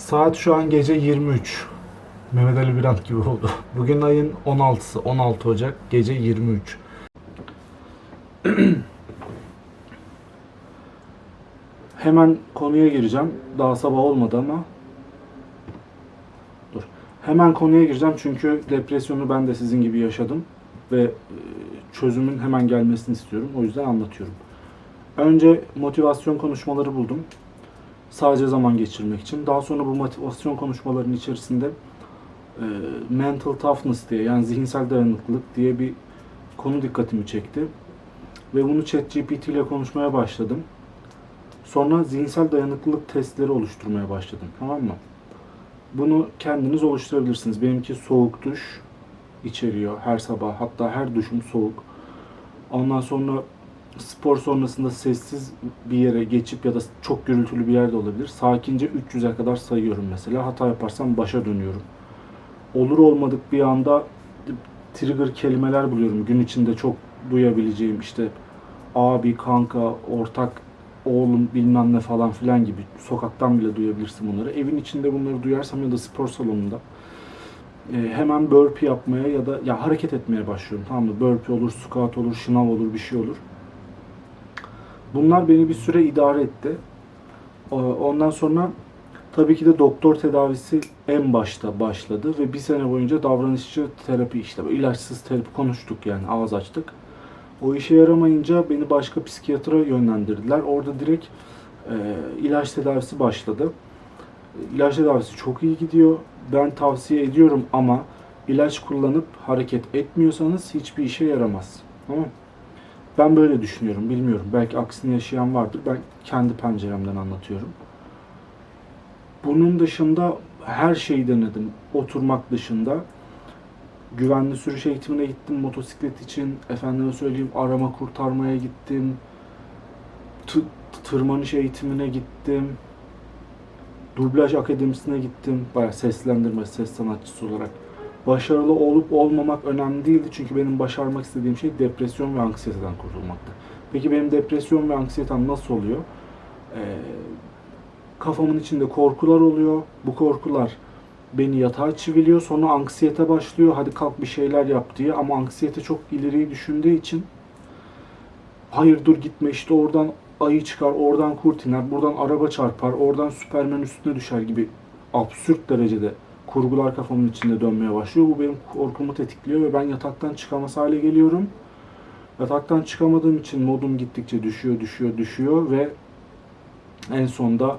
Saat şu an gece 23. Mehmet Ali Birant gibi oldu. Bugün ayın 16'sı. 16 Ocak gece 23. Hemen konuya gireceğim. Daha sabah olmadı ama. Dur. Hemen konuya gireceğim çünkü depresyonu ben de sizin gibi yaşadım ve e, çözümün hemen gelmesini istiyorum. O yüzden anlatıyorum. Önce motivasyon konuşmaları buldum. Sadece zaman geçirmek için. Daha sonra bu motivasyon konuşmalarının içerisinde e, mental toughness diye yani zihinsel dayanıklılık diye bir konu dikkatimi çekti. Ve bunu ChatGPT ile konuşmaya başladım. Sonra zihinsel dayanıklılık testleri oluşturmaya başladım. Tamam mı? Bunu kendiniz oluşturabilirsiniz. Benimki soğuk duş içeriyor her sabah. Hatta her duşum soğuk. Ondan sonra spor sonrasında sessiz bir yere geçip ya da çok gürültülü bir yerde olabilir. Sakince 300'e kadar sayıyorum mesela. Hata yaparsam başa dönüyorum. Olur olmadık bir anda trigger kelimeler buluyorum. Gün içinde çok duyabileceğim işte abi, kanka, ortak, oğlum bilmem ne falan filan gibi. Sokaktan bile duyabilirsin bunları. Evin içinde bunları duyarsam ya da spor salonunda e, hemen burpee yapmaya ya da ya hareket etmeye başlıyorum. Tamam mı? Burpee olur, squat olur, şınav olur, bir şey olur. Bunlar beni bir süre idare etti. O- Ondan sonra tabii ki de doktor tedavisi en başta başladı ve bir sene boyunca davranışçı terapi işte ilaçsız terapi konuştuk yani ağız açtık. O işe yaramayınca beni başka psikiyatra yönlendirdiler. Orada direkt e, ilaç tedavisi başladı. İlaç tedavisi çok iyi gidiyor. Ben tavsiye ediyorum ama ilaç kullanıp hareket etmiyorsanız hiçbir işe yaramaz. Tamam mı? Ben böyle düşünüyorum. Bilmiyorum. Belki aksini yaşayan vardır. Ben kendi penceremden anlatıyorum. Bunun dışında her şeyi denedim. Oturmak dışında. Güvenli sürüş eğitimine gittim motosiklet için. Efendime söyleyeyim arama kurtarmaya gittim. T- tırmanış eğitimine gittim. Dublaj akademisine gittim. Bayağı seslendirme, ses sanatçısı olarak. Başarılı olup olmamak önemli değildi. Çünkü benim başarmak istediğim şey depresyon ve anksiyeteden kurtulmaktı. Peki benim depresyon ve anksiyetem nasıl oluyor? Ee, kafamın içinde korkular oluyor. Bu korkular beni yatağa çiviliyor. Sonra anksiyete başlıyor. Hadi kalk bir şeyler yap diye. Ama anksiyete çok ileriyi düşündüğü için hayır dur gitme işte oradan ayı çıkar, oradan kurt iner, buradan araba çarpar, oradan Süpermen üstüne düşer gibi absürt derecede kurgular kafamın içinde dönmeye başlıyor. Bu benim korkumu tetikliyor ve ben yataktan çıkamaz hale geliyorum. Yataktan çıkamadığım için modum gittikçe düşüyor, düşüyor, düşüyor ve en sonunda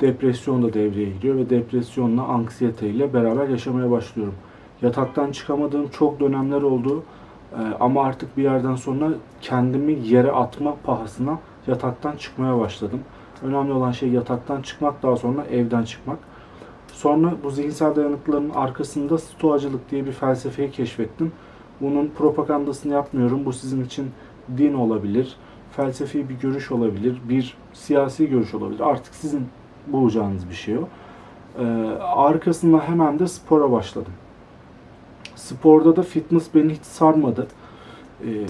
depresyon da devreye giriyor ve depresyonla, anksiyeteyle beraber yaşamaya başlıyorum. Yataktan çıkamadığım çok dönemler oldu. Ee, ama artık bir yerden sonra kendimi yere atma pahasına yataktan çıkmaya başladım. Önemli olan şey yataktan çıkmak, daha sonra evden çıkmak. Sonra bu zihinsel dayanıklılığın arkasında stoacılık diye bir felsefeyi keşfettim. Bunun propagandasını yapmıyorum. Bu sizin için din olabilir, felsefi bir görüş olabilir, bir siyasi görüş olabilir. Artık sizin bulacağınız bir şey o. Ee, arkasında hemen de spora başladım. Sporda da fitness beni hiç sarmadı. Ee,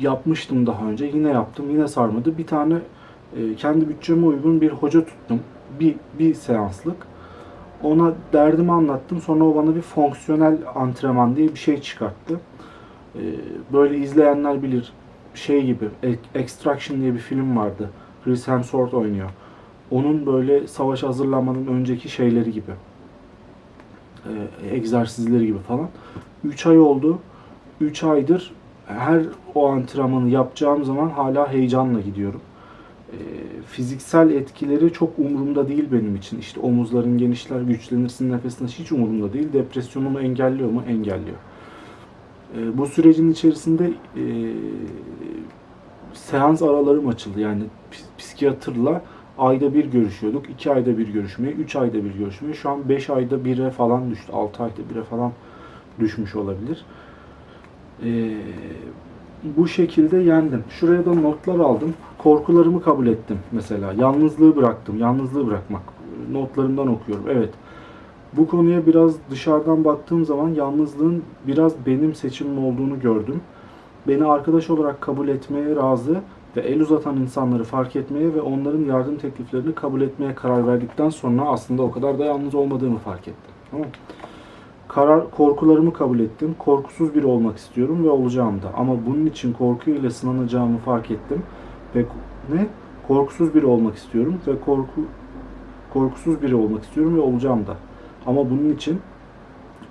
yapmıştım daha önce. Yine yaptım. Yine sarmadı. Bir tane e, kendi bütçeme uygun bir hoca tuttum. Bir, bir seanslık. Ona derdimi anlattım. Sonra o bana bir fonksiyonel antrenman diye bir şey çıkarttı. Ee, böyle izleyenler bilir. Şey gibi, Extraction diye bir film vardı. Chris Hemsworth oynuyor. Onun böyle savaş hazırlanmanın önceki şeyleri gibi. Ee, egzersizleri gibi falan. 3 ay oldu. 3 aydır her o antrenmanı yapacağım zaman hala heyecanla gidiyorum. Ee, fiziksel etkileri çok umurumda değil benim için. İşte omuzların genişler, güçlenirsin, nefesin hiç umurumda değil. Depresyonumu engelliyor mu? Engelliyor. Ee, bu sürecin içerisinde e, seans aralarım açıldı. Yani ps- psikiyatrla ayda bir görüşüyorduk. 2 ayda bir görüşmeye, 3 ayda bir görüşmeye. Şu an 5 ayda bire falan düştü. 6 ayda bire falan düşmüş olabilir. Ee, bu şekilde yendim. Şuraya da notlar aldım. Korkularımı kabul ettim mesela. Yalnızlığı bıraktım. Yalnızlığı bırakmak. Notlarımdan okuyorum. Evet. Bu konuya biraz dışarıdan baktığım zaman yalnızlığın biraz benim seçimim olduğunu gördüm. Beni arkadaş olarak kabul etmeye razı, ve el uzatan insanları fark etmeye ve onların yardım tekliflerini kabul etmeye karar verdikten sonra aslında o kadar da yalnız olmadığımı fark ettim. Tamam mı? Karar, korkularımı kabul ettim. Korkusuz biri olmak istiyorum ve olacağım da. Ama bunun için korkuyla sınanacağımı fark ettim. Ve ne? Korkusuz biri olmak istiyorum ve korku korkusuz biri olmak istiyorum ve olacağım da. Ama bunun için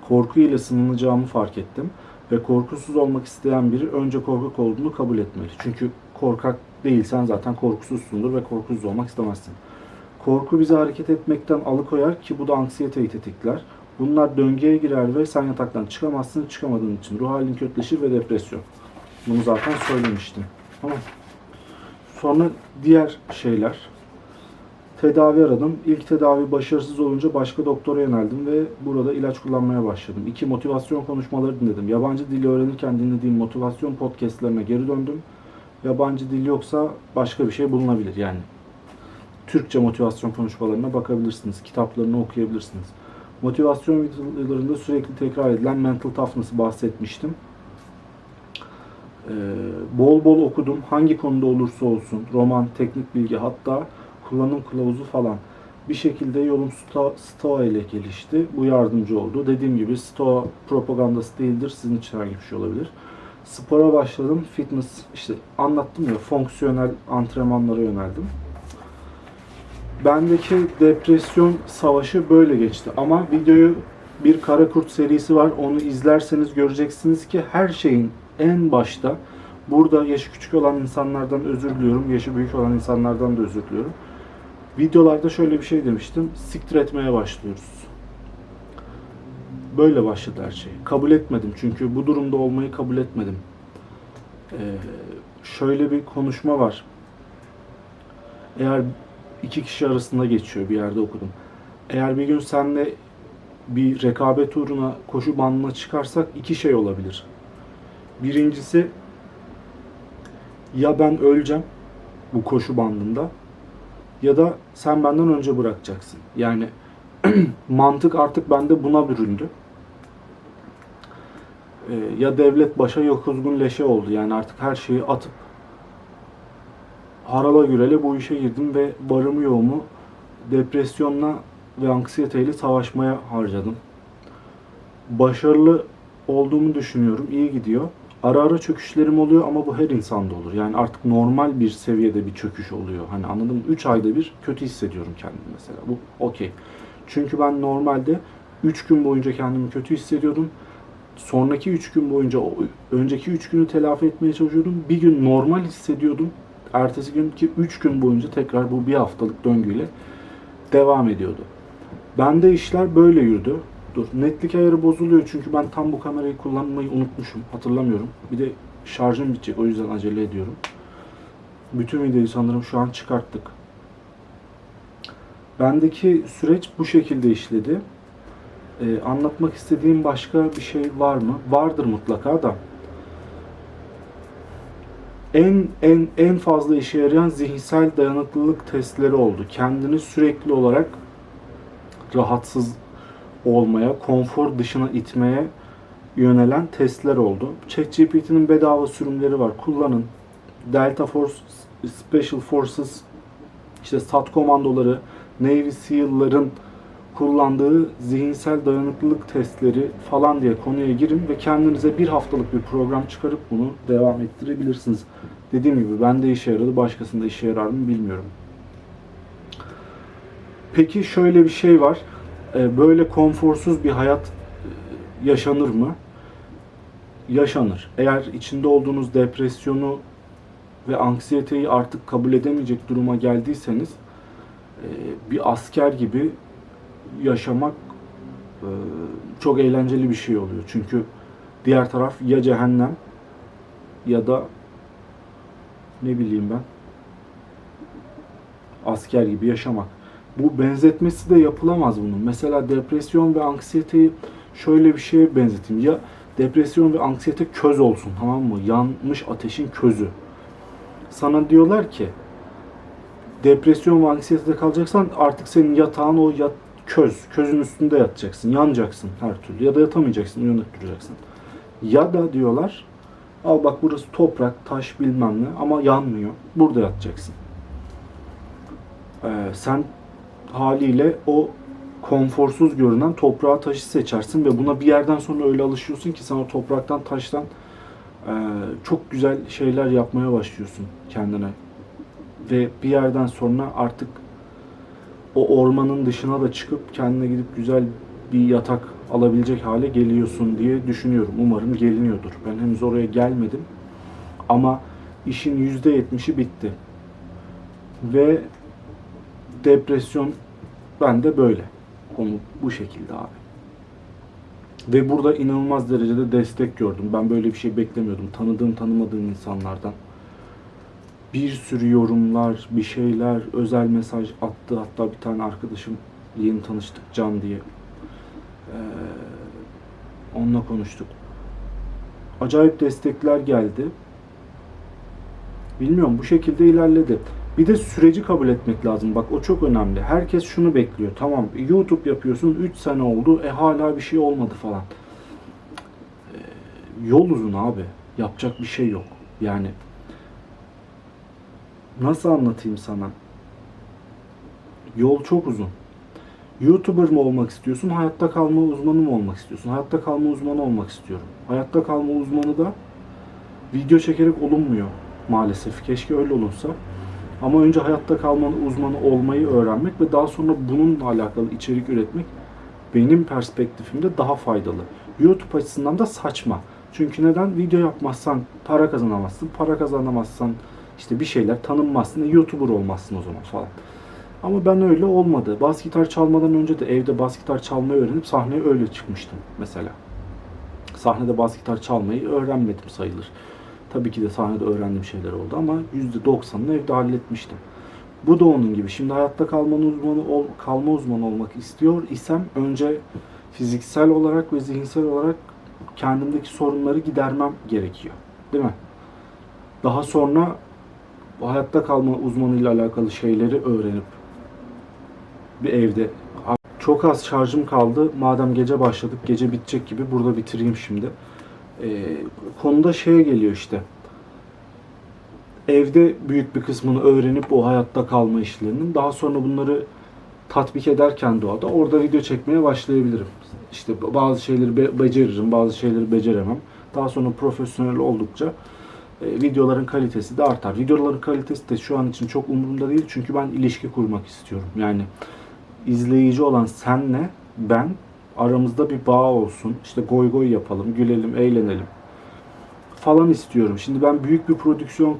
korku ile sınanacağımı fark ettim. Ve korkusuz olmak isteyen biri önce korkak olduğunu kabul etmeli. Çünkü korkak değilsen zaten korkusuzsundur ve korkusuz olmak istemezsin. Korku bizi hareket etmekten alıkoyar ki bu da anksiyeteyi tetikler. Bunlar döngüye girer ve sen yataktan çıkamazsın. Çıkamadığın için ruh halin kötüleşir ve depresyon. Bunu zaten söylemiştim. Tamam. Sonra diğer şeyler. Tedavi aradım. İlk tedavi başarısız olunca başka doktora yöneldim ve burada ilaç kullanmaya başladım. İki motivasyon konuşmaları dinledim. Yabancı dili öğrenirken dinlediğim motivasyon podcastlerine geri döndüm. Yabancı dil yoksa başka bir şey bulunabilir yani. Türkçe motivasyon konuşmalarına bakabilirsiniz. Kitaplarını okuyabilirsiniz. Motivasyon videolarında sürekli tekrar edilen mental toughness'ı bahsetmiştim. Ee, bol bol okudum. Hangi konuda olursa olsun. Roman, teknik bilgi hatta kullanım kılavuzu falan. Bir şekilde yolum Sto- Stoa ile gelişti. Bu yardımcı oldu. Dediğim gibi Stoa propagandası değildir. Sizin için herhangi bir şey olabilir. Spora başladım. Fitness işte anlattım ya fonksiyonel antrenmanlara yöneldim. Bendeki depresyon savaşı böyle geçti. Ama videoyu bir Kara Kurt serisi var. Onu izlerseniz göreceksiniz ki her şeyin en başta burada yaşı küçük olan insanlardan özür diliyorum. Yaşı büyük olan insanlardan da özür diliyorum. Videolarda şöyle bir şey demiştim. Siktir etmeye başlıyoruz. Böyle başladı her şey. Kabul etmedim çünkü bu durumda olmayı kabul etmedim. Ee, şöyle bir konuşma var. Eğer iki kişi arasında geçiyor bir yerde okudum. Eğer bir gün senle bir rekabet uğruna koşu bandına çıkarsak iki şey olabilir. Birincisi ya ben öleceğim bu koşu bandında ya da sen benden önce bırakacaksın. Yani mantık artık bende buna büründü. Ee, ya devlet başa ya kuzgun leşe oldu. Yani artık her şeyi atıp harala gürele bu işe girdim ve varımı yoğumu depresyonla ve anksiyeteyle savaşmaya harcadım. Başarılı olduğumu düşünüyorum. İyi gidiyor. Ara ara çöküşlerim oluyor ama bu her insanda olur. Yani artık normal bir seviyede bir çöküş oluyor. Hani anladın mı? 3 ayda bir kötü hissediyorum kendimi mesela. Bu okey. Çünkü ben normalde 3 gün boyunca kendimi kötü hissediyordum. Sonraki 3 gün boyunca önceki 3 günü telafi etmeye çalışıyordum. Bir gün normal hissediyordum. Ertesi günkü 3 gün boyunca tekrar bu bir haftalık döngüyle devam ediyordu. Bende işler böyle yürüdü. Dur, netlik ayarı bozuluyor çünkü ben tam bu kamerayı kullanmayı unutmuşum. Hatırlamıyorum. Bir de şarjım bitecek o yüzden acele ediyorum. Bütün videoyu sanırım şu an çıkarttık. Bendeki süreç bu şekilde işledi. Ee, anlatmak istediğim başka bir şey var mı? Vardır mutlaka da. En en en fazla işe yarayan zihinsel dayanıklılık testleri oldu. Kendini sürekli olarak rahatsız olmaya, konfor dışına itmeye yönelen testler oldu. ChatGPT'nin bedava sürümleri var. Kullanın. Delta Force, Special Forces, işte SAT komandoları, Navy SEAL'ların kullandığı zihinsel dayanıklılık testleri falan diye konuya girin ve kendinize bir haftalık bir program çıkarıp bunu devam ettirebilirsiniz. Dediğim gibi bende işe yaradı, başkasında işe yarar mı bilmiyorum. Peki şöyle bir şey var. Ee, Böyle konforsuz bir hayat e, yaşanır mı? Yaşanır. Eğer içinde olduğunuz depresyonu ve anksiyeteyi artık kabul edemeyecek duruma geldiyseniz e, bir asker gibi yaşamak e, çok eğlenceli bir şey oluyor. Çünkü diğer taraf ya cehennem ya da ne bileyim ben asker gibi yaşamak. Bu benzetmesi de yapılamaz bunun. Mesela depresyon ve anksiyeteyi şöyle bir şeye benzeteyim. Ya depresyon ve anksiyete köz olsun tamam mı? Yanmış ateşin közü. Sana diyorlar ki depresyon ve anksiyetede kalacaksan artık senin yatağın o yat, köz. Közün üstünde yatacaksın. Yanacaksın her türlü. Ya da yatamayacaksın. Uyanık duracaksın. Ya da diyorlar Al bak burası toprak, taş bilmem ne ama yanmıyor. Burada yatacaksın. Ee, sen haliyle o konforsuz görünen toprağa taşı seçersin ve buna bir yerden sonra öyle alışıyorsun ki sen o topraktan taştan e, çok güzel şeyler yapmaya başlıyorsun kendine. Ve bir yerden sonra artık o ormanın dışına da çıkıp kendine gidip güzel bir yatak alabilecek hale geliyorsun diye düşünüyorum. Umarım geliniyordur. Ben henüz oraya gelmedim. Ama işin %70'i bitti. Ve depresyon bende böyle. Konu bu şekilde abi. Ve burada inanılmaz derecede destek gördüm. Ben böyle bir şey beklemiyordum. Tanıdığım tanımadığım insanlardan. Bir sürü yorumlar, bir şeyler, özel mesaj attı. Hatta bir tane arkadaşım yeni tanıştık Can diye. Ee, onunla konuştuk. Acayip destekler geldi. Bilmiyorum bu şekilde ilerledi. Bir de süreci kabul etmek lazım. Bak o çok önemli. Herkes şunu bekliyor. Tamam YouTube yapıyorsun 3 sene oldu. E hala bir şey olmadı falan. Ee, yol uzun abi. Yapacak bir şey yok. Yani nasıl anlatayım sana? Yol çok uzun. YouTuber mı olmak istiyorsun? Hayatta kalma uzmanı mı olmak istiyorsun? Hayatta kalma uzmanı olmak istiyorum. Hayatta kalma uzmanı da video çekerek olunmuyor maalesef. Keşke öyle olunsa. Ama önce hayatta kalma uzmanı olmayı öğrenmek ve daha sonra bununla alakalı içerik üretmek benim perspektifimde daha faydalı. YouTube açısından da saçma. Çünkü neden? Video yapmazsan para kazanamazsın. Para kazanamazsan işte bir şeyler tanınmazsın. E, YouTuber olmazsın o zaman falan. Ama ben öyle olmadı. Bas gitar çalmadan önce de evde bas gitar çalmayı öğrenip sahneye öyle çıkmıştım mesela. Sahnede bas gitar çalmayı öğrenmedim sayılır. Tabii ki de sahnede öğrendiğim şeyler oldu ama %90'ını evde halletmiştim. Bu da onun gibi. Şimdi hayatta kalma uzmanı ol, kalma uzmanı olmak istiyor isem önce fiziksel olarak ve zihinsel olarak kendimdeki sorunları gidermem gerekiyor. Değil mi? Daha sonra bu hayatta kalma uzmanıyla alakalı şeyleri öğrenip bir evde çok az şarjım kaldı. Madem gece başladık, gece bitecek gibi burada bitireyim şimdi. Ee, konuda şeye geliyor işte. Evde büyük bir kısmını öğrenip o hayatta kalma işlerinin daha sonra bunları tatbik ederken doğada orada video çekmeye başlayabilirim. İşte bazı şeyleri be- beceririm, bazı şeyleri beceremem. Daha sonra profesyonel oldukça e, videoların kalitesi de artar. Videoların kalitesi de şu an için çok umurumda değil çünkü ben ilişki kurmak istiyorum. Yani izleyici olan senle ben aramızda bir bağ olsun. İşte goy goy yapalım, gülelim, eğlenelim falan istiyorum. Şimdi ben büyük bir prodüksiyon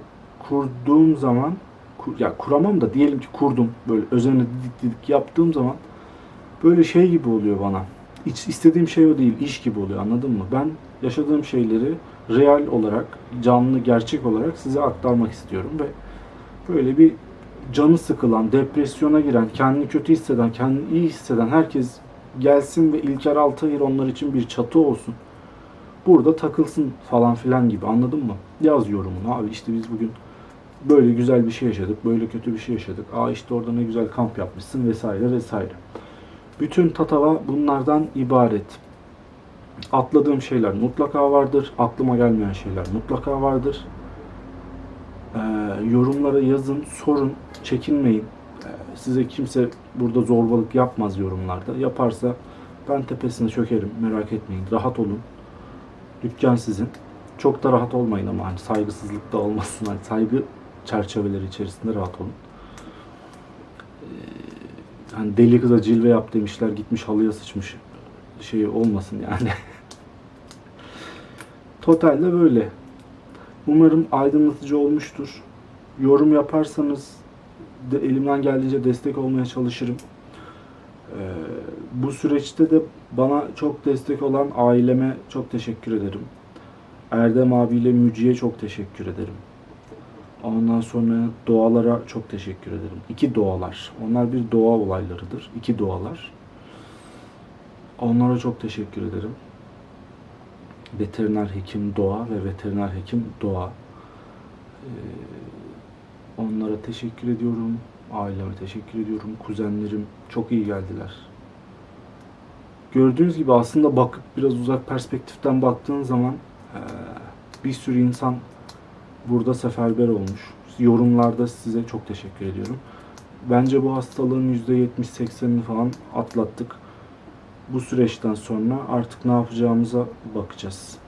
kurduğum zaman kur- ya kuramam da diyelim ki kurdum. Böyle üzerine didik didik yaptığım zaman böyle şey gibi oluyor bana. Hiç istediğim şey o değil, iş gibi oluyor anladın mı? Ben yaşadığım şeyleri real olarak, canlı, gerçek olarak size aktarmak istiyorum ve böyle bir canı sıkılan, depresyona giren, kendini kötü hisseden, kendini iyi hisseden herkes gelsin ve İlker Altayır onlar için bir çatı olsun. Burada takılsın falan filan gibi anladın mı? Yaz yorumunu abi işte biz bugün böyle güzel bir şey yaşadık, böyle kötü bir şey yaşadık. Aa işte orada ne güzel kamp yapmışsın vesaire vesaire. Bütün Tatava bunlardan ibaret. Atladığım şeyler mutlaka vardır. Aklıma gelmeyen şeyler mutlaka vardır. Ee, yorumlara yazın, sorun, çekinmeyin. Ee, size kimse burada zorbalık yapmaz yorumlarda. Yaparsa ben tepesine çökerim, merak etmeyin. Rahat olun. Dükkan sizin. Çok da rahat olmayın ama hani saygısızlık da olmasın. Hani saygı çerçeveleri içerisinde rahat olun. Ee, hani deli kıza cilve yap demişler, gitmiş halıya sıçmış şey olmasın yani. Totalde böyle. Umarım aydınlatıcı olmuştur. Yorum yaparsanız de elimden geldiğince destek olmaya çalışırım. Ee, bu süreçte de bana çok destek olan aileme çok teşekkür ederim. Erdem abiyle Müci'ye çok teşekkür ederim. Ondan sonra doğalara çok teşekkür ederim. İki doğalar. Onlar bir doğa olaylarıdır. İki doğalar. Onlara çok teşekkür ederim. Veteriner hekim doğa ve veteriner hekim doğa. Ee, onlara teşekkür ediyorum. Aileme teşekkür ediyorum. Kuzenlerim çok iyi geldiler. Gördüğünüz gibi aslında bakıp biraz uzak perspektiften baktığın zaman eee, bir sürü insan burada seferber olmuş. Yorumlarda size çok teşekkür ediyorum. Bence bu hastalığın %70-80'ini falan atlattık. Bu süreçten sonra artık ne yapacağımıza bakacağız.